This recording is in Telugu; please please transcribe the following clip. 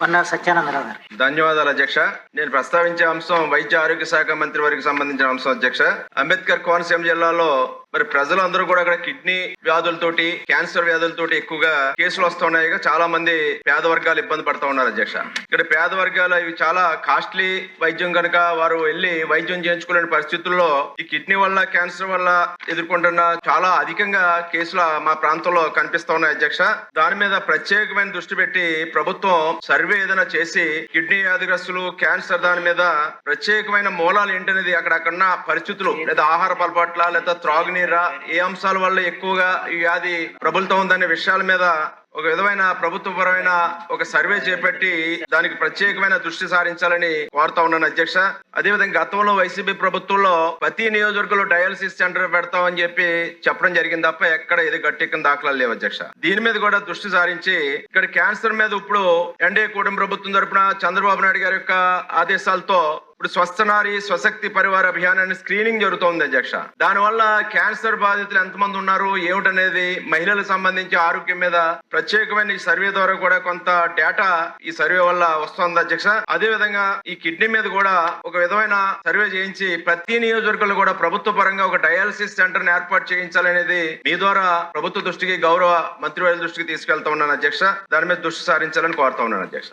పన్నారు సత్యానందరావు గారు. ధన్యవాదాలు అధ్యక్ష. నేను ప్రస్తావించే అంశం వైద్య ఆరోగ్య శాఖ మంత్రి వారికి సంబంధించిన అంశం అధ్యక్ష. అంబేద్కర్ కోనసీమ జిల్లాలో మరి ప్రజలందరూ కూడా అక్కడ కిడ్నీ వ్యాధులతోటి క్యాన్సర్ వ్యాధులతోటి ఎక్కువగా కేసులు వస్తున్నాయి. చాలా మంది పేద వర్గాలు ఇబ్బంది పడుతూ ఉన్నారు అధ్యక్ష. ఇక్కడ పేద వర్గాలు ఇవి చాలా కాస్ట్లీ వైద్యం కనుక వారు వెళ్ళి వైద్యం చేయించుకోలేని పరిస్థితుల్లో ఈ కిడ్నీ వల్ల క్యాన్సర్ వల్ల ఎదుర్కొంటున్న చాలా అధికంగా కేసులు మా ప్రాంతంలో కనిపిస్తా ఉన్నాయి అధ్యక్ష. దాని మీద ప్రత్యేకమైన దృష్టి పెట్టి ప్రభుత్వం సర్వే ఏదైనా చేసి కిడ్నీ వ్యాధిగ్రస్తులు క్యాన్సర్ దాని మీద ప్రత్యేకమైన మూలాలు ఏంటనేది అక్కడక్కడ పరిస్థితులు లేదా ఆహార పొరపాట్ల లేదా త్రాగునీరా ఏ అంశాల వల్ల ఎక్కువగా ఈ వ్యాధి ప్రబలుతూ ఉందనే విషయాల మీద ఒక విధమైన ప్రభుత్వపరమైన ఒక సర్వే చేపట్టి దానికి ప్రత్యేకమైన దృష్టి సారించాలని కోరుతా ఉన్నాను అధ్యక్ష. అదేవిధంగా గతంలో వైసీపీ ప్రభుత్వంలో ప్రతి నియోజకవర్గంలో డయాలసిస్ సెంటర్ పెడతామని చెప్పి చెప్పడం జరిగింది తప్ప ఎక్కడ ఇది గట్టెక్కిన దాఖలాలు లేవు అధ్యక్ష. దీని మీద కూడా దృష్టి సారించి ఇక్కడ క్యాన్సర్ మీద ఇప్పుడు ఎన్డీఏ కూటమి ప్రభుత్వం తరపున చంద్రబాబు నాయుడు గారి యొక్క ఆదేశాలతో ఇప్పుడు స్వస్థనారి స్వశక్తి పరివార అభియానాన్ని స్క్రీనింగ్ జరుగుతోంది అధ్యక్ష. దానివల్ల క్యాన్సర్ బాధితులు ఎంతమంది ఉన్నారు ఏమిటనేది మహిళలకు సంబంధించి ఆరోగ్యం మీద ప్రత్యేకమైన ఈ సర్వే ద్వారా కూడా కొంత డేటా ఈ సర్వే వల్ల వస్తుంది అధ్యక్ష. అదే విధంగా ఈ కిడ్నీ మీద కూడా ఒక విధమైన సర్వే చేయించి ప్రతి నియోజకవర్గంలో కూడా ప్రభుత్వ పరంగా ఒక డయాలసిస్ సెంటర్ని ఏర్పాటు చేయించాలనేది మీ ద్వారా ప్రభుత్వ దృష్టికి గౌరవ మంత్రివర్యుల దృష్టికి తీసుకెళ్తా ఉన్నాను అధ్యక్ష. దాని మీద దృష్టి సారించాలని కోరుతా ఉన్నాను అధ్యక్ష.